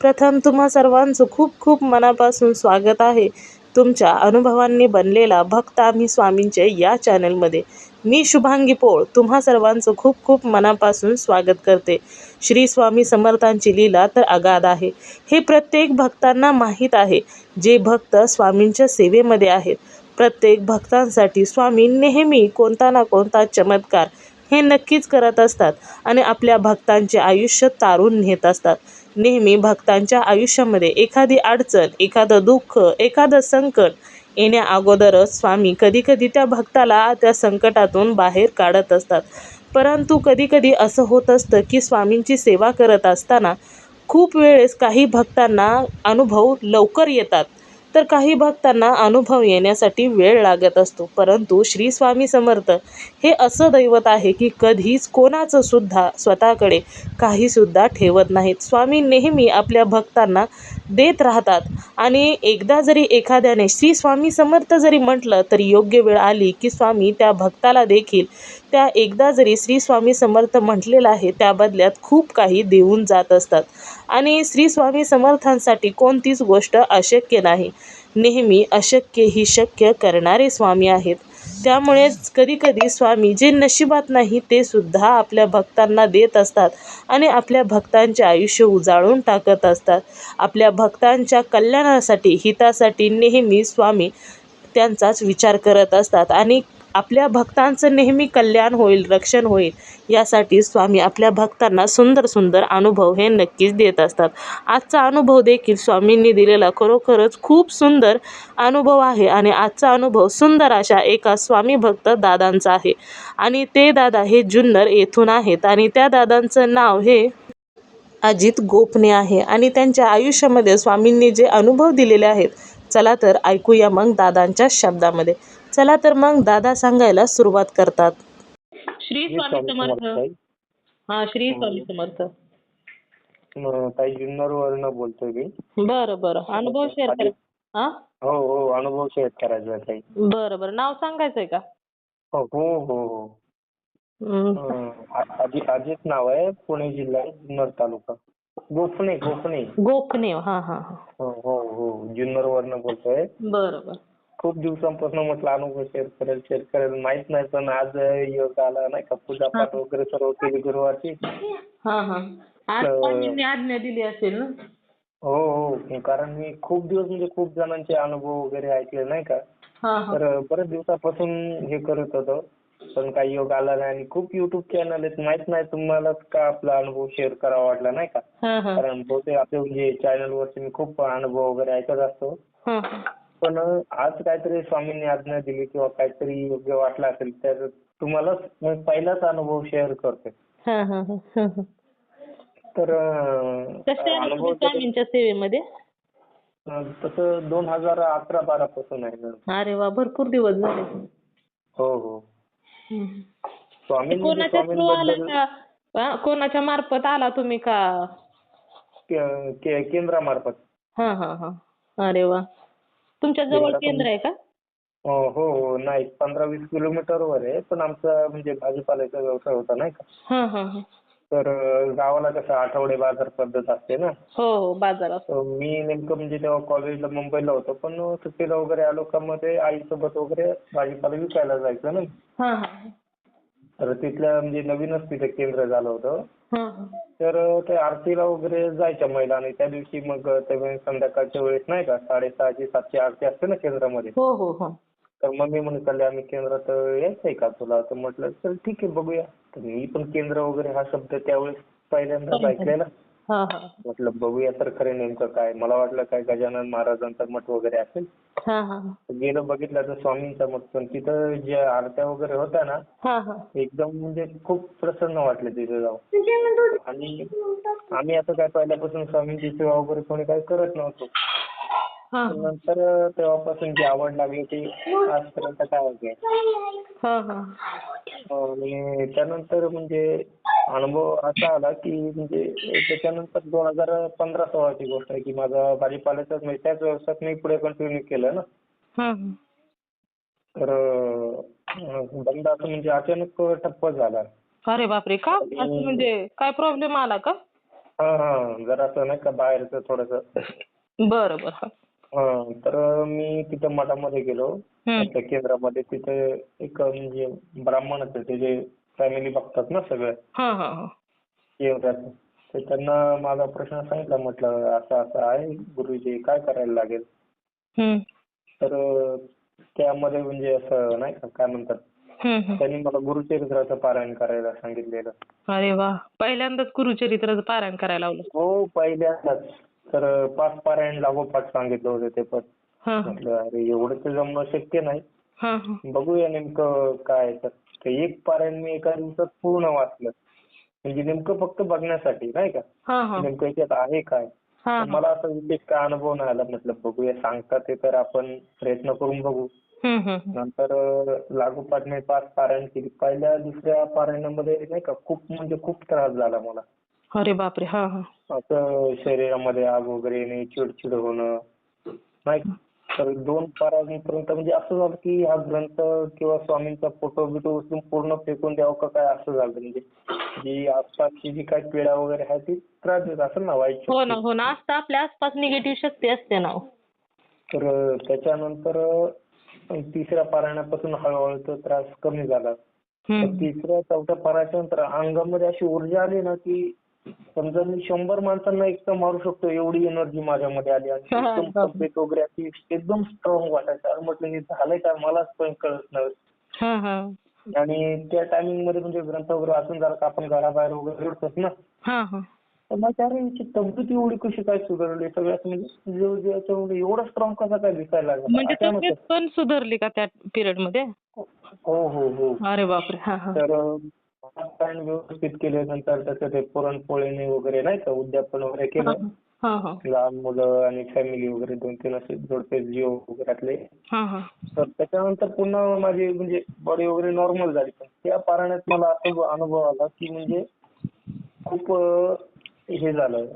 प्रथम तुम्हा सर्वांचं खूप खूप मनापासून स्वागत आहे. तुमच्या अनुभवांनी बनलेला भक्त आम्ही स्वामींचे या चॅनलमध्ये. मी शुभांगी पोळ तुम्हा सर्वांचं खूप खूप मनापासून स्वागत करते. श्री स्वामी समर्थांची लीला तर अगाध आहे. हे प्रत्येक भक्तांना माहीत आहे. जे भक्त स्वामींच्या सेवेमध्ये आहेत. प्रत्येक भक्तांसाठी स्वामी नेहमी कोणता ना कोणता चमत्कार हे नक्कीच करत असतात. आणि आपल्या भक्तांचे आयुष्य तारून नेत असतात. नेहमी भक्तांच्या आयुष्यामध्ये एखादी अडचण एखादं दुःख एखादं संकट येण्या अगोदरच स्वामी कधीकधी त्या भक्ताला त्या संकटातून बाहेर काढत असतात. परंतु कधीकधी असं होत असतं की स्वामींची सेवा करत असताना खूप वेळेस काही भक्तांना अनुभव लवकर येतात. तर काही भक्तांना अनुभव येण्यासाठी वेळ लागत असतो. परंतु श्री स्वामी समर्थ हे असं दैवत आहे की कधीच कोणाचं सुद्धा स्वतःकडे काहीसुद्धा ठेवत नाहीत. स्वामी नेहमी आपल्या भक्तांना देत राहतात आणि एकदा जरी एखाद्याने श्री स्वामी समर्थ जरी म्हटलं तरी योग्य वेळ आली की स्वामी त्या भक्ताला देखील त्या एकदा जरी श्री स्वामी समर्थ म्हटलेलं आहे त्या बदल्यात खूप काही देऊन जात असतात. आणि श्री स्वामी समर्थांसाठी कोणतीच गोष्ट अशक्य नाही. नेहमी अशक्य ही शक्य करणारे स्वामी आहेत. त्यामुळेच कधीकधी स्वामी जे नशिबात नाही ते सुद्धा आपल्या भक्तांना देत असतात आणि आपल्या भक्तांचे आयुष्य उजाळून टाकत असतात. आपल्या भक्तांच्या कल्याणासाठी हितासाठी नेहमी स्वामी त्यांचाच विचार करत असतात आणि आपल्या भक्तांचं नेहमी कल्याण होईल रक्षण होईल. यासाठी स्वामी आपल्या भक्तांना सुंदर सुंदर अनुभव हे नक्कीच देत असतात. आजचा अनुभव देखील स्वामींनी दिलेला खरोखरच खूप सुंदर अनुभव आहे आणि आजचा अनुभव सुंदर अशा एका स्वामी भक्त दादांचा आहे. आणि ते दादा हे जुन्नर येथून आहेत आणि त्या दादांचं नाव हे अजित गोपने आहे. आणि त्यांच्या आयुष्यामध्ये स्वामींनी जे अनुभव दिलेले आहेत चला तर ऐकूया मग दादांच्या शब्दामध्ये. चला तर मग दादा सांगायला सुरुवात करतात. श्री स्वामी समर्थ. ताई. हा श्री स्वामी समर्थ. ताई जुन्नर वरनं बोलतोय मी. बरं बरं. अनुभव शेअर करा. हा हो हो अनुभव शेअर करायचा आहे ताई. बरं बरं. नाव सांगायचंय का? हो हो हो. अजित नाव आहे पुणे जिल्हा जुन्नर तालुका. गोपणे गोपणे. गोखणे हा हा हा. हो हो हो. जुन्नर वरनं बोलतोय. बरं बरं. खूप दिवसांपासून म्हटलं अनुभव शेअर करेल शेअर करेल. माहीत नाही पण आज योग आला नाही का? पूजा पाठ वगैरे सर्व केली गुरुवारची. हा हा. आज तर- स्वामींनी आज्ञा दिली असेल ना? हो हो. कारण मी खूप दिवस म्हणजे खूप जणांचे अनुभव वगैरे ऐकले नाही का? तर बरेच दिवसापासून हे करत होतो. पण काही योग आला नाही आणि खूप युट्यूब चॅनल आहेत. माहीत नाही तुम्हालाच का आपला अनुभव शेअर करावा वाटला नाही का? कारण बहुतेक आपले म्हणजे चॅनल वरती मी खूप अनुभव वगैरे ऐकत असतो. पण आज काहीतरी स्वामींनी आज्ञा दिली किंवा काहीतरी योग्य वाटलं असेल तर तुम्हाला मी पहिलाच अनुभव शेअर हा हा हा हा हा. तर स्वामींच्या सेवेमध्ये? तसं दोन हजार अकरा बारा पासून आहे मॅडम. अरे वा भरपूर दिवस झाले. हो हो. स्वामींनी कोणाच्या मार्फत आला तुम्ही के- केंद्रामार्फत. हा हा हा. अरे वा. तुमच्या जवळ केंद्र आहे का? हो हो. नाही पंधरा वीस किलोमीटरवर आहे पण आमचा म्हणजे भाजीपाल्याचा व्यवसाय होता नाही का? हा हा हा. तर गावाला कसं आठवडे बाजार पद्धत असते ना? हो हो बाजारात तर मी नेमकं म्हणजे तेव्हा कॉलेजला मुंबईला होतो पण सुट्टीला वगैरे आलो का मध्ये आईसोबत वगैरे भाजीपाला विकायला जायचं ना? तर तिथलं म्हणजे नवीनच तिथे केंद्र झालं होतं. तर ते आरतीला वगैरे जायच्या महिला आणि त्या दिवशी मग ते संध्याकाळच्या वेळेस नाही का साडेसहाची सातची आरती असते ना केंद्रामध्ये? हो हो हो. तर मम्मी म्हणे चालले आम्ही केंद्रात यायचंय का तुला? तर म्हटलं चल ठीक आहे बघूया. तर मी पण केंद्र वगैरे हा शब्द त्यावेळेस पहिल्यांदाच ऐकलेला. म्हटलं बघूया तर खरे नेमकं काय. मला वाटलं काय गजानन महाराजांचा मठ वगैरे असेल. हा हा तर गेलो बघितलं तर स्वामींचा मठ. पण तिथं ज्या आरत्या वगैरे होत्या ना हा हा. एकदम म्हणजे खूप प्रसन्न वाटले तिथे जाऊन. आणि आम्ही आता काय पहिल्यापासून स्वामींची सेवा वगैरे कोणी काही करत नव्हतो. नंतर तेव्हापासून जी आवड लागली ती आजपर्यंत काय होते हा हा. आणि त्यानंतर म्हणजे अनुभव असा आला की म्हणजे त्याच्यानंतर दोन हजार पंधरा सोळाची गोष्ट आहे की माझा भाजीपाल्याचाच म्हणजे त्याच व्यवसायात मी पुढे कंटिन्यू केलं ना. हा. तर अं, बंद असं म्हणजे अचानक ठप्प झाला. अरे बापरे का? असं म्हणजे काय प्रॉब्लेम आला का? हा हा. जरासं नाही का बाहेरचं थोडंसं. बरं बरं. हा तर मी तिथं मठामध्ये गेलो. त्या केंद्रामध्ये तिथे एक म्हणजे ब्राह्मणच आहे ते जे फॅमिली बघतात ना सगळं. हा हा हा. तर त्यांना माझा प्रश्न सांगितला म्हटलं असं असं आहे गुरुजी काय करायला लागेल. तर त्यामध्ये म्हणजे असं नाही का काय म्हणतात. त्यांनी मला गुरुचरित्राचं पारायण करायला सांगितलेलं. अरे वा. पहिल्यांदाच गुरुचरित्राचं पारायण करायला लावलं. हो पहिल्यांदाच. तर पाच पारायण लागोपाठ सांगितलं होतं ते पण. हा. म्हटलं अरे एवढं तर जमणं शक्य नाही. हा हा. बघूया नेमकं काय आहे. तर ते एक पारायण मी एका दिवसात पूर्ण वाचलं. म्हणजे नेमकं फक्त बघण्यासाठी नाही का? हा हा. नेमकं याच्यात आहे काय? हा तर मला असं विशेष काय अनुभव नाही आला. म्हटलं बघूया सांगतात ते तर आपण प्रयत्न करून बघू. हम्म, हम्म. नंतर अं, लागोपाठ मी पाच पारायण केली. पहिल्या दुसऱ्या पारायणामध्ये नाही का खूप म्हणजे खूप त्रास झाला मला. अरे बापरे हा हा असं शरीरामध्ये आग वगैरे येणे चिडचिड होणं नाही? तर दोन पारायणपर्यंत म्हणजे असं झालं की हा ग्रंथ किंवा स्वामींचा फोटो बिटो उचलून पूर्ण फेकून द्यावं का काय असं झालं म्हणजे जी आसपासची जी काही पीडा वगैरे आहे ती त्रास देत असेल ना वाईट हो ना हो ना असतं आपल्या आसपास निगेटिव्ह शक्ती असते ना. तर त्याच्यानंतर तिसऱ्या पारायणापासून हळूहळू तो त्रास कमी झाला. तिसऱ्या चौथ्या पारायणाच्या नंतर अंगामध्ये अशी ऊर्जा आली ना की समजा मी शंभर माणसांना एकटं मारू शकतो एवढी एनर्जी माझ्यामध्ये आली आणि एकदम तब्येत वगैरे अशी एकदम स्ट्रॉंग वाटायचं. आणि म्हटलं हे झालंय काय मलाच पण कळत नव्हतं. आणि त्या टायमिंगमध्ये म्हणजे ग्रंथ वगैरे वाचून का आपण घराबाहेर वगैरे फिरतोच ना. हा हा. तर मग अरे हिची तब्येत एवढी कशी काय सुधारली? सगळ्यात म्हणजे एवढं एवढं स्ट्रॉंग कसा काय दिसायला लागला? म्हणजे तब्येत पण सुधारली का त्या पिरियडमध्ये? हो हो हो. अरे बापरे. तर पारायण व्यवस्थित केले नंतर त्याचं ते पुरणपोळीने वगैरे नाही का उद्यापन वगैरे केलं. हा हा लहान मुलं आणि फॅमिली वगैरे दोन तीन असे जोडपे हा हा. तर त्याच्यानंतर पुन्हा माझी म्हणजे बॉडी वगैरे नॉर्मल झाली. पण त्या पारायणात मला असा अनुभव आला की म्हणजे खूप अं, हे झालं.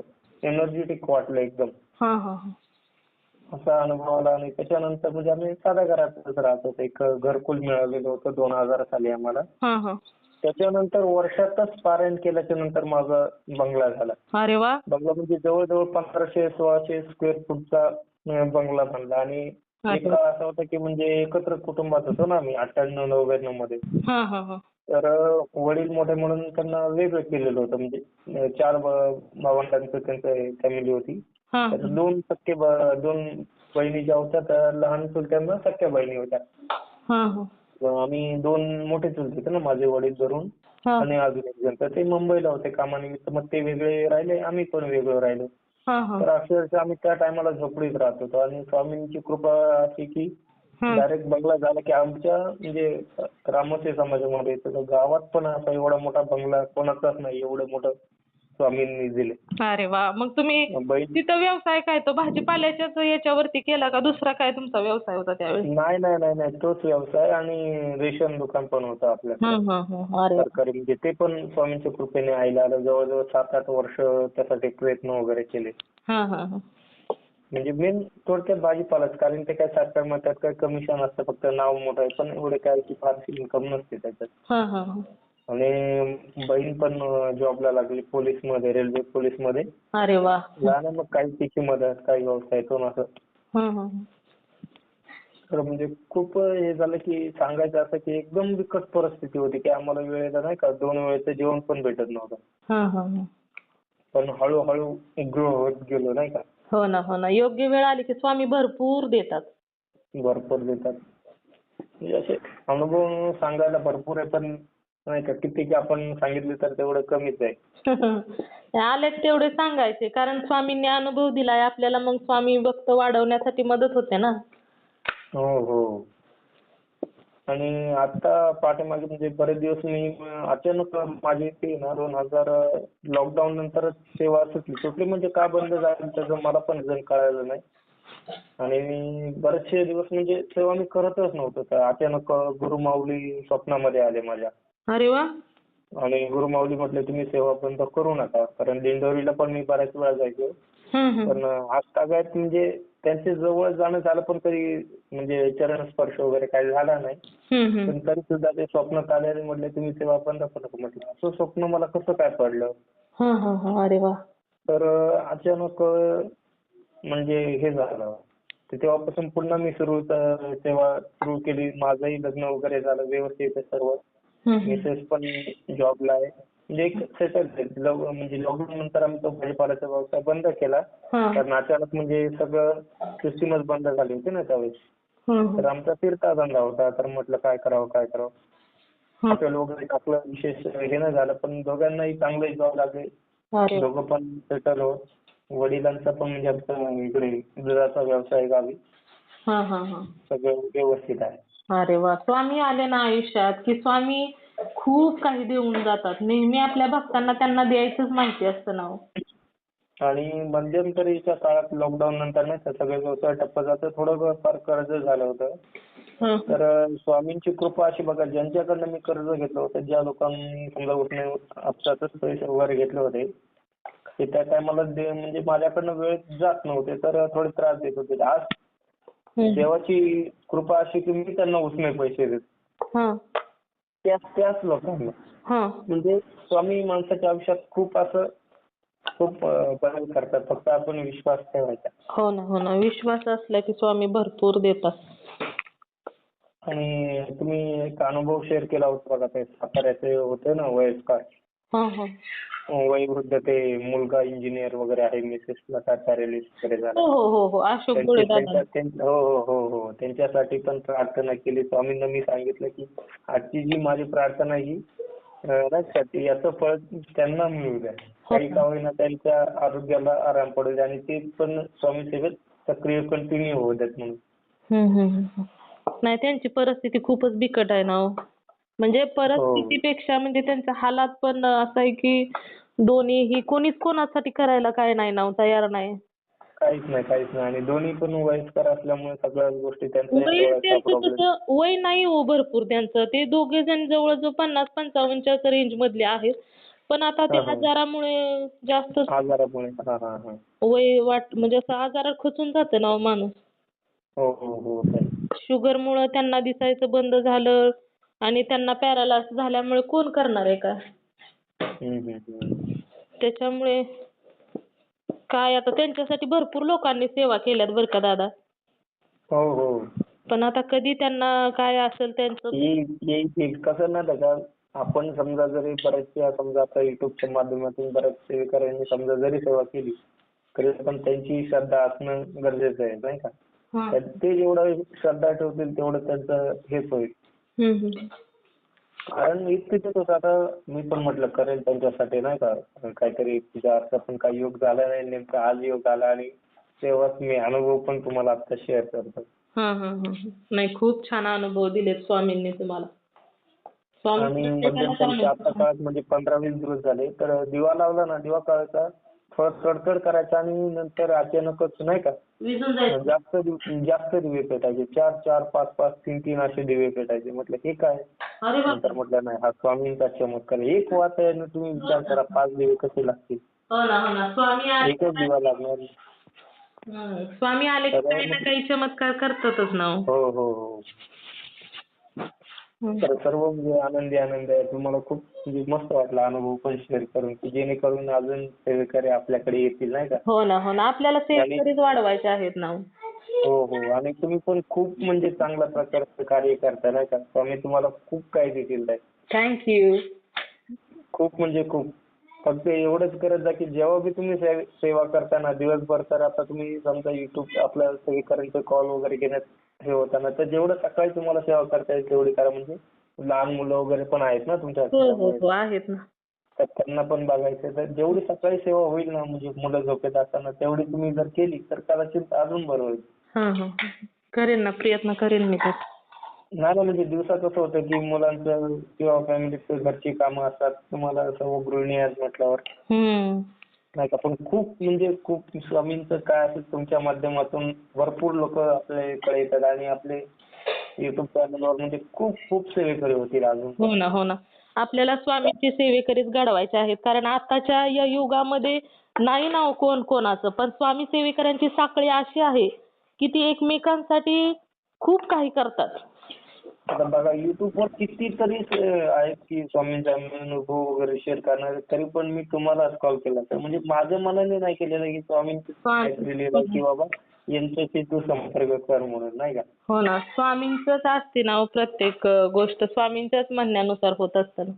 एनर्जेटिक वाटलं एकदम. हा हा हा. असा अनुभव आला आणि त्याच्यानंतर म्हणजे आम्ही साध्या घरातच राहतो एक घरकुल मिळालेलं होतं दोन हजार साली आम्हाला. हा हा. त्याच्यानंतर वर्षातच पारायण केल्याच्यानंतर माझा बंगला झाला. अरे वा. बंगला म्हणजे जवळजवळ पंधराशे सोळाशे स्क्वेअर फूटचा बंगला बांधला आणि एक काळ असा होता की म्हणजे एकत्र कुटुंबात होतो ना आम्ही अठ्ठ्याण्णव नव्याण्णवमध्ये तर वडील मोठे म्हणून त्यांना वेगळं केलेलं होतं. म्हणजे चार भावंडांचं त्यांचं फॅमिली होती. हा. तर दोन सख्खे दोन बहिणी ज्या होत्या त्या लहान चुलत्यांना सख्या बहिणी होत्या. आम्ही दोन मोठे चुलते होते ना माझे वडील धरून आणि अजून एक जण. तर ते मुंबईला होते कामानिमित्त मग ते वेगळे राहिले आम्ही पण वेगळं राहिलो. तर अक्षरशः आम्ही त्या टायमाला झोपडीत राहत होतो. आणि स्वामींची कृपा अशी की. डायरेक्ट बंगला झाला की आमच्या म्हणजे रामसे समाजामध्ये गावात पण असा एवढा मोठा बंगला कोणाचाच नाही एवढं मोठं. स्वामींनी दिले. अरे वा. मग तुम्ही तिथं व्यवसाय काय तो? भाजीपाल्याच्याच याच्यावरती केला का? दुसरा काय तुमचा व्यवसाय होता त्यावेळी? नाही नाही नाही नाही. तोच व्यवसाय आणि रेशन दुकान पण होतं आपल्याकडे. सरकारी म्हणजे ते पण स्वामींच्या कृपेने आईला आलं जवळजवळ सात आठ वर्ष त्यासाठी प्रयत्न वगैरे केले. हा हा हा. म्हणजे मेन थोडक्यात भाजीपालाच. कारण ते काय सरकार म्हणतात काय कमिशन असतं फक्त नाव मोठं आहे. पण एवढे काय की फारशी इन्कम नसते त्याच्यात. आणि बहीण पण जॉबला लागली पोलीसमध्ये रेल्वे पोलीसमध्ये. अरे वा. मग काही तिची मदत काही व्यवसायातून असं. तर म्हणजे खूप हे झालं की सांगायचं असं की एकदम बिकट परिस्थिती होती की आम्हाला वेळेला नाही का? दोन वेळेचं जेवण पण भेटत नव्हतं. पण हळूहळू ग्रो होत गेलो नाही का? हो ना हो ना. योग्य वेळ आली की स्वामी भरपूर देतात. भरपूर देतात. म्हणजे असे अनुभव सांगायला भरपूर आहे पण नाही का? किती की आपण सांगितले तर तेवढं कमीच आहे. आले तेवढे सांगायचे कारण स्वामींनी अनुभव दिलाय आपल्याला मग स्वामी भक्त वाढवण्यासाठी मदत होते ना. हो हो. आणि आता पाठीमागे म्हणजे बरेच दिवस मी अचानक माझी ती ना दोन हजार लॉकडाऊन नंतरच सेवा सुटली. सुटली म्हणजे का बंद झाली त्याचं मला पण अजून कळालं नाही. आणि मी बरेचसे दिवस म्हणजे सेवा मी करतच नव्हतो. तर अचानक गुरुमाऊली स्वप्नामध्ये आले माझ्या. अरे वा. आणि गुरुमाऊली म्हटले तुम्ही सेवा बंद करू नका. कारण दिंडोरीला पण मी बऱ्याच वेळा जायचो. पण आजतागायत म्हणजे त्यांच्या जवळ जाणं झालं पण कधी म्हणजे चरण स्पर्श वगैरे काही झाला नाही. पण तरी सुद्धा ते स्वप्न आलेले म्हटले तुम्ही सेवा बंद करू नका. म्हटलं असं स्वप्न मला कसं काय पडलं? अरे वा. तर अचानक म्हणजे हे झालं. तर तेव्हापासून पुन्हा मी सुरू सेवा सुरू केली. माझंही लग्न वगैरे झालं व्यवस्थित सर्व. मिसेस पण जॉबला आहे. म्हणजे एक सेटल म्हणजे लॉकडाऊन नंतर आम्ही तो भाजीपाल्याचा व्यवसाय बंद केला. कारण अचानक म्हणजे सगळं सिस्टीमच बंद झाली होती ना त्यावेळेस. तर आमचा फिरता धंदा होता. तर म्हटलं काय करावं काय करावं. हॉटेल वगैरे टाकलं. विशेष हे नाही झालं. पण दोघांनाही चांगले जॉब लागले. अरे. दोघं पण सेटल होत. वडिलांचा पण म्हणजे आमचा इकडे दुधाचा व्यवसाय गावी. हा हा हा. सगळं व्यवस्थित आहे. अरे वा स्वामी आले ना आयुष्यात की स्वामी खूप काही देऊन जातात नेहमी आपल्या भक्तांना त्यांना द्यायचंच माहिती असतं ना हो. आणि मध्यंतरीच्या काळात लॉकडाऊन नंतर नाही का सगळे व्यवसाय ठप्प जातं थोडं फार कर्ज झालं होतं हं. तर स्वामींची कृपा अशी बघा ज्यांच्याकडनं मी कर्ज घेतलं होतं ज्या लोकांनी समजा उठणे अपघातच पैसे वगैरे घेतले होते ते त्या टायमाला म्हणजे माझ्याकडनं वेळ जात नव्हते तर थोडे त्रास देत होते आज. देवाची कृपा अशी की मी त्यांना उसने पैसे देतो. हं. त्याच त्याच लोकांना. हं. म्हणजे स्वामी माणसाच्या आयुष्यात खूप असं खूप बदल करतात. फक्त आपण विश्वास ठेवायचा. हो ना हो ना. विश्वास असला की स्वामी भरपूर देतात. आणि तुम्ही एक अनुभव शेअर केला होता बघा ते साताऱ्याचे होते ना वयस्कर. वयोवृद्ध ते मुलगा इंजिनियर वगैरे आहे पॅरालिस वगैरे झाला. हो हो हो हो. त्यांच्या- हो त्यांच्यासाठी पण प्रार्थना केली. स्वामींना मी सांगितलं की आजची जी माझी प्रार्थना ही याचं फळ त्यांना मिळू द्या. काही का होईना त्यांच्या आरोग्याला आराम पडू द्या आणि ते पण स्वामी सेवेत सक्रिय कंटिन्यू होऊ देत म्हणून. नाही त्यांची परिस्थिती खूपच बिकट आहे ना. म्हणजे परिस्थितीपेक्षा म्हणजे त्यांच्या हालात पण असं आहे की दोन्हीही कोणीच कोणासाठी करायला काय नाही ना हो, तयार नाही. काहीच नाही काहीच नाही. आणि दोन्ही पण वयस्कर असल्यामुळे सगळ्याच गोष्टी त्यांचा वय त्यांचं तसं वय नाही हो भरपूर त्यांचं. ते दोघे जण जवळजवळ पन्नास पंचावन्नच्या रेंज मधले आहेत. पण आता ते हा, हा. आजारामुळे जास्त आजारामुळे हा हा हा. वय वाट म्हणजे असं आजारात खचून जातं ना हो माणूस. हो हो हो. शुगरमुळं त्यांना दिसायचं बंद झालं. आणि त्यांना पॅरालायस झाल्यामुळे कोण करणार आहे का. त्याच्यामुळे काय आता त्यांच्यासाठी भरपूर लोकांनी सेवा केल्यात बरं का दादा. हो हो. पण आता कधी त्यांना काय असेल त्यांचं? येईल कसं ना त्याच्या आपण समजा जरी बऱ्याचशा समजा आता युट्यूबच्या माध्यमातून बऱ्याच सेवेकऱ्यांनी समजा जरी सेवा केली तरी पण त्यांची श्रद्धा असणं गरजेचं आहे नाही का? ते जेवढं श्रद्धा ठेवतील तेवढं त्यांचं हेच होईल. कारण इतकंच होतं. आता मी पण म्हटलं करेल त्यांच्यासाठी नाही का? काहीतरी तुझ्या अर्थ पण काही योग झाला नाही. नेमका आज योग आला आणि तेव्हाच मी अनुभव पण तुम्हाला आता शेअर करतो. नाही खूप छान अनुभव दिलेत स्वामींनी तुम्हाला. स्वामी. काळात म्हणजे पंधरा वीस दिवस झाले. तर दिवा लावला ना? दिवा काळाचा थोडा कडकड करायचा आणि नंतर अचानकच नाही का? जायचं. जास्त दिव- जास्त दिवे पेटायचे. चार चार पाच पाच तीन तीन असे दिवे पेटायचे. म्हटलं हे काय? अरे नंतर म्हटलं नाही हा स्वामींचा चमत्कार आहे. एक वात आहे ना तुम्ही विचार करा पाच दिवे कसे लागतील? हो ना हो ना. स्वामी आले एकच दिवा लागणार. हम्म. स्वामी आले की काही ना काही चमत्कार करतातच ना हो. हो हो हो. तर सर्व म्हणजे आनंदी आनंद आहे. तुम्हाला खूप म्हणजे मस्त वाटला अनुभव पण शेअर करून की जेणेकरून अजून सेवेकरी आपल्याकडे येतील नाही का? हो ना हो ना. आपल्याला सेवेकरीच वाढवायचे आहेत ना. हो. हो. हो आणि तुम्ही पण खूप म्हणजे चांगल्या प्रकारचं कार्य करता नाही का? स्वामी तुम्हाला खूप काही देतील ताई. थँक्यू खूप म्हणजे खूप. फक्त एवढंच करत जा की जेव्हा बी तुम्ही सेव- सेवा करताना दिवसभर तर आता तुम्ही समजा युट्यूब आपल्या सेवेकऱ्यांचे कॉल वगैरे घेण्यात हे होताना तर जेवढं सकाळी तुम्हाला सेवा करता येईल तेवढी करा. म्हणजे लहान मुलं वगैरे पण आहेत ना तुमच्या हो हो. हो आहेत ना. तर त्यांना पण बघायचं तर जेवढी सकाळी सेवा होईल ना म्हणजे मुलं झोपेत असताना तेवढी तुम्ही जर केली तर कदाचित अजून बरं होईल. हा हा करेन ना प्रयत्न करेन मी नाही ना म्हणजे दिवसात कसं होतं की मुलांचं किंवा फॅमिलीत घरची कामं असतात. तुम्हाला सर्व गृहिणी आहेत म्हटल्यावर. हम्म. नाही का? पण खूप म्हणजे खूप स्वामींचं काय असेल तुमच्या माध्यमातून भरपूर लोक आपल्याकडे येतात आणि आपले युट्यूब चॅनलवर म्हणजे खूप खूप सेवेकरी होतील अजून. हो ना हो ना. आपल्याला स्वामींची सेवेकरीच घडवायचे आहेत. कारण आताच्या या युगामध्ये नाही ना हो कोण कोणाचं पण स्वामी सेवेकऱ्यांची साखळी अशी आहे की ती एकमेकांसाठी खूप काही करतात. आता बघा युट्यूबवर कितीतरी आहेत की स्वामींचा अनुभव वगैरे शेअर करणारे तरी पण मी तुम्हालाच कॉल केला. तर म्हणजे माझ्या मनाने नाही केलेलं की स्वामींचं की बाबा यांच्याशी तू संपर्क कर म्हणून नाही का? हो ना. स्वामींचंच असते ना हो प्रत्येक गोष्ट. स्वामींच्याच म्हणण्यानुसार होत असतं ना.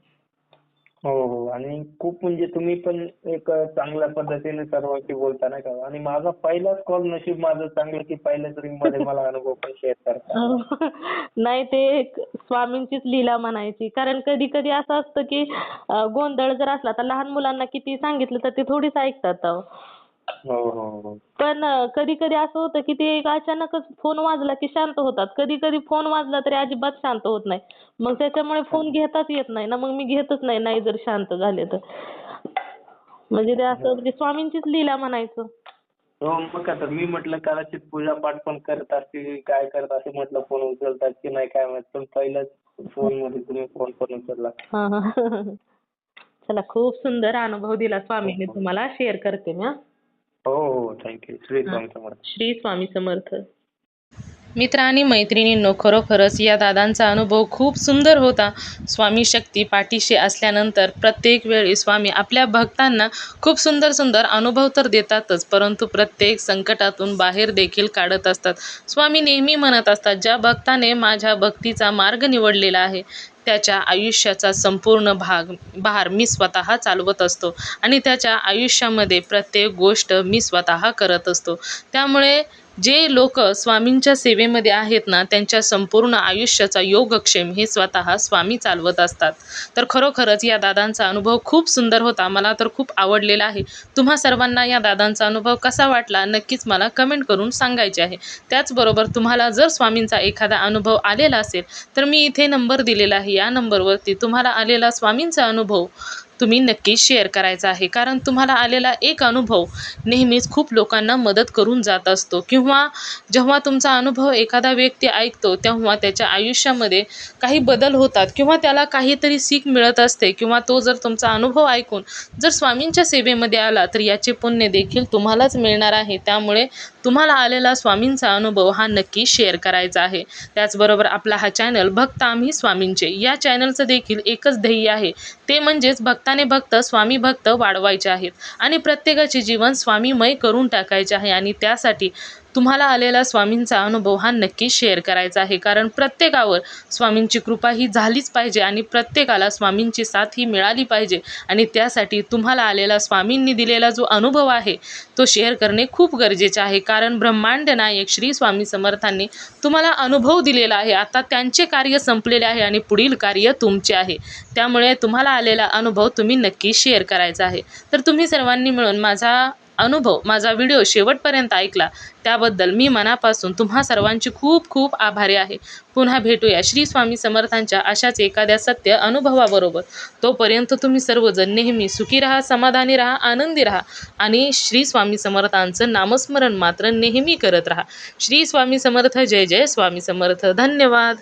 हो हो. आणि खूप म्हणजे तुम्ही पण एक चांगल्या पद्धतीने सर्वांशी बोलता नाही का? आणि माझा पहिलाच कॉल नशीब माझं चांगलं की पहिल्याच रिंगमध्ये मला अनुभव पण शेअर करता. नाही ते एक स्वामींचीच लीला म्हणायची. कारण कधी कधी असं असतं की अं, गोंधळ जर असला तर लहान मुलांना किती सांगितलं तर ते थोडीच ऐकतात अहो. हो हो हो. पण कधी कधी असं होतं की ते एक अचानकच फोन वाजला की शांत होतात. कधी कधी फोन वाजला तरी अजिबात शांत होत नाही. मग त्याच्यामुळे फोन घेताच येत नाही ना मग मी घेतच नाही नाही जर शांत झाले तर. म्हणजे ते असं म्हणजे स्वामींचीच लीला म्हणायचं. हो मग आता मी म्हटलं कदाचित पूजा पाठ पण करत असतील काय करत असेल म्हटलं फोन उचलतात की नाही काय माहीत पण पहिल्याच फोनमध्ये तुम्ही फोन पण उचलला. हा हा. चला खूप सुंदर अनुभव दिला स्वामींनी तुम्हाला. शेअर करते मी हा. हो हो थँक्यू श्री स्वामी समर्थ. श्री स्वामी समर्थ. मित्र आणि मैत्रिणींनो खरोखरच या दादांचा अनुभव खूप सुंदर होता. स्वामी शक्ती पाठीशी असल्यानंतर प्रत्येक वेळी स्वामी आपल्या भक्तांना खूप सुंदर सुंदर अनुभव तर देतातच परंतु प्रत्येक संकटातून बाहेर देखील काढत असतात. स्वामी नेहमी म्हणत असतात ज्या भक्ताने माझ्या भक्तीचा मार्ग निवडलेला आहे त्याच्या आयुष्याचा संपूर्ण भाग भार मी स्वतः चालवत असतो आणि त्याच्या आयुष्यामध्ये प्रत्येक गोष्ट मी स्वतः करत असतो. त्यामुळे जे लोक स्वामींच्या सेवेमध्ये आहेत ना त्यांच्या संपूर्ण आयुष्याचा योगक्षेम हे स्वतः स्वामी चालवत असतात. तर खरोखरच या दादांचा अनुभव खूप सुंदर होता मला तर खूप आवडलेला आहे. तुम्हा सर्वांना या दादांचा अनुभव कसा वाटला नक्कीच मला कमेंट करून सांगायचे आहे. त्याचबरोबर तुम्हाला जर स्वामींचा एखादा अनुभव आलेला असेल तर मी इथे नंबर दिलेला आहे. या नंबरवरती तुम्हाला आलेला स्वामींचा अनुभव तुम्ही नक्की शेअर करायचा आहे. कारण तुम्हाला आलेला एक अनुभव नेहमीच खूप लोकांना मदत करून जात असतो. किंवा जेव्हा तुमचा अनुभव एखादा व्यक्ती ऐकतो तेव्हा त्याच्या आयुष्यामध्ये काही बदल होतात. किंवा त्याला काहीतरी सीख मिळत असते. किंवा तो जर तुमचा अनुभव ऐकून जर स्वामींच्या सेवेमध्ये आला तर याचे पुण्य देखील तुम्हालाच मिळणार आहे. त्यामुळे तुम्हाला आलेला स्वामींचा अनुभव हा नक्की शेअर करायचा आहे. त्याचबरोबर आपला हा चॅनल भक्त आम्ही स्वामींचे. या चॅनलचं देखील एकच ध्येय आहे. ते म्हणजेच भक्ताने भक्त स्वामी भक्त वाढवायचे आहेत. आणि प्रत्येकाचे जीवन स्वामीमय करून टाकायचे आहे. आणि त्यासाठी तुम्हाला आलेला स्वामींचा अनुभव हा नक्की शेअर करायचा आहे. कारण प्रत्येकावर स्वामींची कृपा ही झालीच पाहिजे आणि प्रत्येकाला स्वामींची साथ ही मिळाली पाहिजे. आणि त्यासाठी तुम्हाला आलेला स्वामींनी दिलेला जो अनुभव आहे तो शेअर करणे खूप गरजेचे आहे. कारण ब्रह्मांड नायक श्री स्वामी समर्थांनी तुम्हाला अनुभव दिलेला आहे. आता त्यांचे कार्य संपलेले आहे आणि पुढील कार्य तुमचे आहे. त्यामुळे तुम्हाला आलेला अनुभव तुम्ही नक्की शेअर करायचा आहे. तर तुम्ही सर्वांनी मिळून माझा अनुभव माझा व्हिडिओ शेवटपर्यंत ऐकला त्याबद्दल मी मनापासून तुम्हा सर्वांची खूप खूप आभारी आहे. पुन्हा भेटूया श्री स्वामी समर्थांच्या अशाच एखाद्या सत्य अनुभवाबरोबर. तोपर्यंत तुम्ही सर्वजण नेहमी सुखी राहा समाधानी राहा आनंदी राहा आणि श्री स्वामी समर्थांचं नामस्मरण मात्र नेहमी करत राहा. श्री स्वामी समर्थ जय जय स्वामी समर्थ. धन्यवाद.